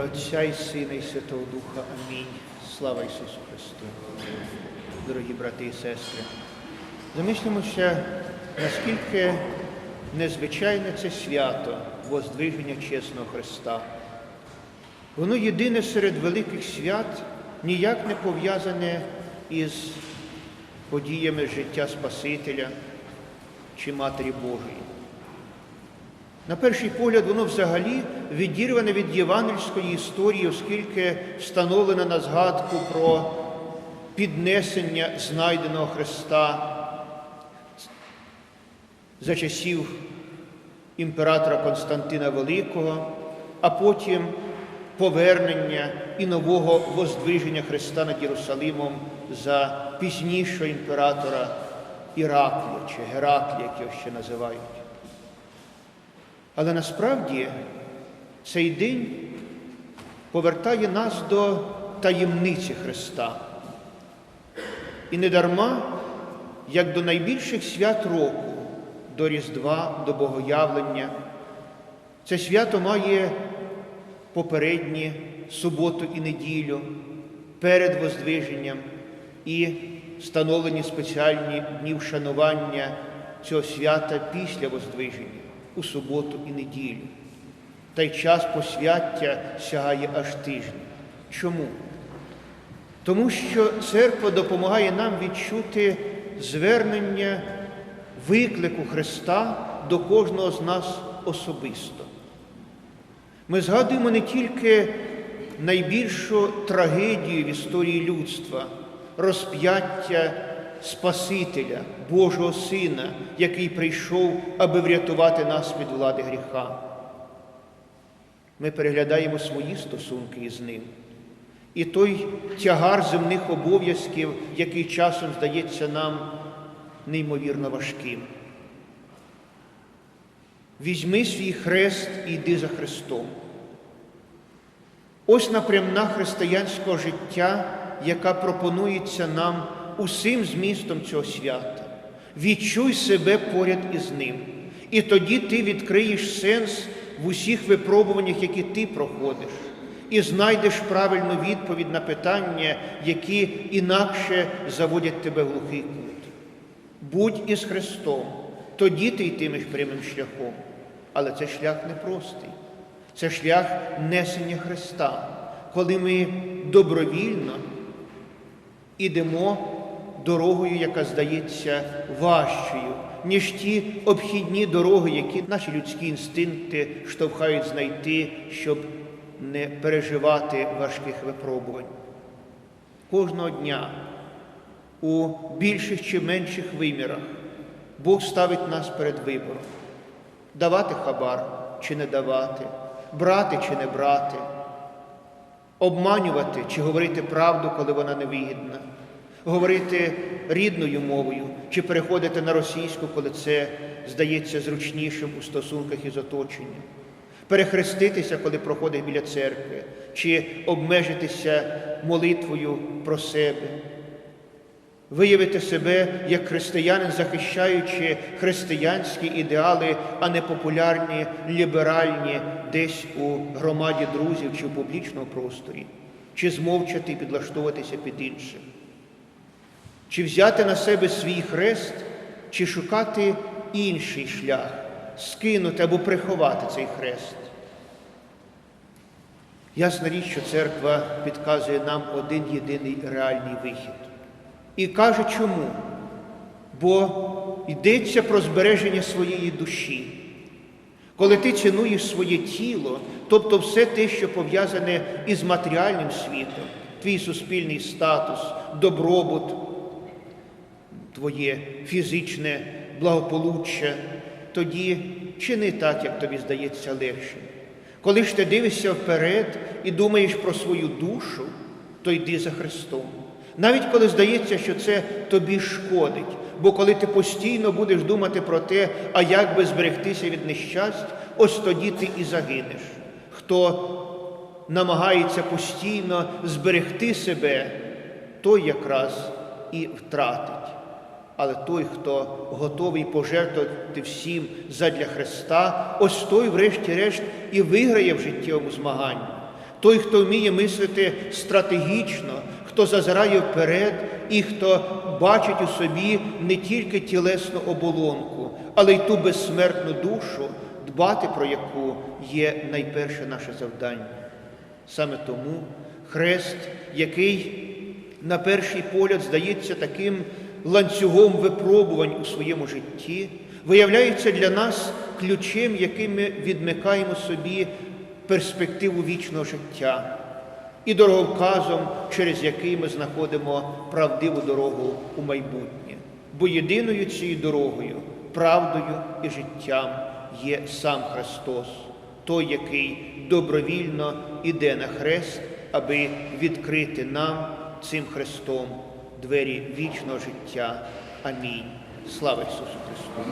Отця і Сина, і Святого Духа. Амінь. Слава Ісусу Христу. Дорогі брати і сестри, замислимося, наскільки незвичайне це свято Воздвиження чесного Христа. Воно єдине серед великих свят ніяк не пов'язане із подіями життя Спасителя чи Матері Божої. На перший погляд, воно взагалі відірване від євангельської історії, оскільки встановлено на згадку про піднесення знайденого Христа за часів імператора Константина Великого, а потім повернення і нового воздвиження Христа над Єрусалимом за пізнішого імператора Іраклія чи Гераклія, як його ще називають. Але насправді цей день повертає нас до таємниці Христа. І не дарма, як до найбільших свят року, до Різдва, до Богоявлення, це свято має попередні суботу і неділю перед Воздвиженням і встановлені спеціальні дні вшанування цього свята після Воздвиження у суботу і неділю. Та й час посвяття сягає аж тижня. Чому? Тому що церква допомагає нам відчути звернення виклику Христа до кожного з нас особисто. Ми згадуємо не тільки найбільшу трагедію в історії людства, розп'яття Спасителя, Божого Сина, який прийшов, аби врятувати нас від влади гріха. Ми переглядаємо свої стосунки із ним. І той тягар земних обов'язків, який часом здається нам неймовірно важким. Візьми свій хрест і йди за Христом. Ось напрямна християнського життя, яка пропонується нам усім змістом цього свята. Відчуй себе поряд із ним. І тоді ти відкриєш сенс в усіх випробуваннях, які ти проходиш, і знайдеш правильну відповідь на питання, які інакше заводять тебе в глухий кут. Будь із Христом, тоді ти йтимеш прямим шляхом. Але це шлях непростий. Це шлях несення Христа, коли ми добровільно ідемо дорогою, яка здається важчою, ніж ті обхідні дороги, які наші людські інстинкти штовхають знайти, щоб не переживати важких випробувань. Кожного дня у більших чи менших вимірах Бог ставить нас перед вибором давати хабар чи не давати, брати чи не брати, обманювати чи говорити правду, коли вона невигідна, говорити рідною мовою чи переходити на російську, коли це здається зручнішим у стосунках із оточенням, перехреститися, коли проходить біля церкви, чи обмежитися молитвою про себе. Виявити себе як християнин, захищаючи християнські ідеали, а не популярні, ліберальні десь у громаді друзів чи в публічному просторі, чи змовчати і підлаштовуватися під іншим, чи взяти на себе свій хрест, чи шукати інший шлях, скинути або приховати цей хрест. Ясна річ, що церква підказує нам один єдиний реальний вихід. І каже чому? Бо йдеться про збереження своєї душі. Коли ти цінуєш своє тіло, тобто все те, що пов'язане із матеріальним світом, твій суспільний статус, добробут, твоє фізичне благополуччя, тоді чини так, як тобі здається легше. Коли ж ти дивишся вперед і думаєш про свою душу, то йди за Христом. Навіть коли здається, що це тобі шкодить, бо коли ти постійно будеш думати про те, а як би зберегтися від нещасть, ось тоді ти і загинеш. Хто намагається постійно зберегти себе, той якраз і втратить. Але той, хто готовий пожертвувати всім задля Христа, ось той, врешті-решт, і виграє в життєвому змаганні. той, хто вміє мислити стратегічно, хто зазирає вперед і хто бачить у собі не тільки тілесну оболонку, але й ту безсмертну душу, дбати про яку є найперше наше завдання. Саме тому хрест, який на перший погляд здається таким ланцюгом випробувань у своєму житті, виявляється для нас ключем, яким ми відмикаємо собі перспективу вічного життя і дороговказом, через який ми знаходимо правдиву дорогу у майбутнє. Бо єдиною цією дорогою, правдою і життям є сам Христос, той, який добровільно іде на хрест, аби відкрити нам цим Христом двері вічного життя. Амінь. Слава Ісусу Христу!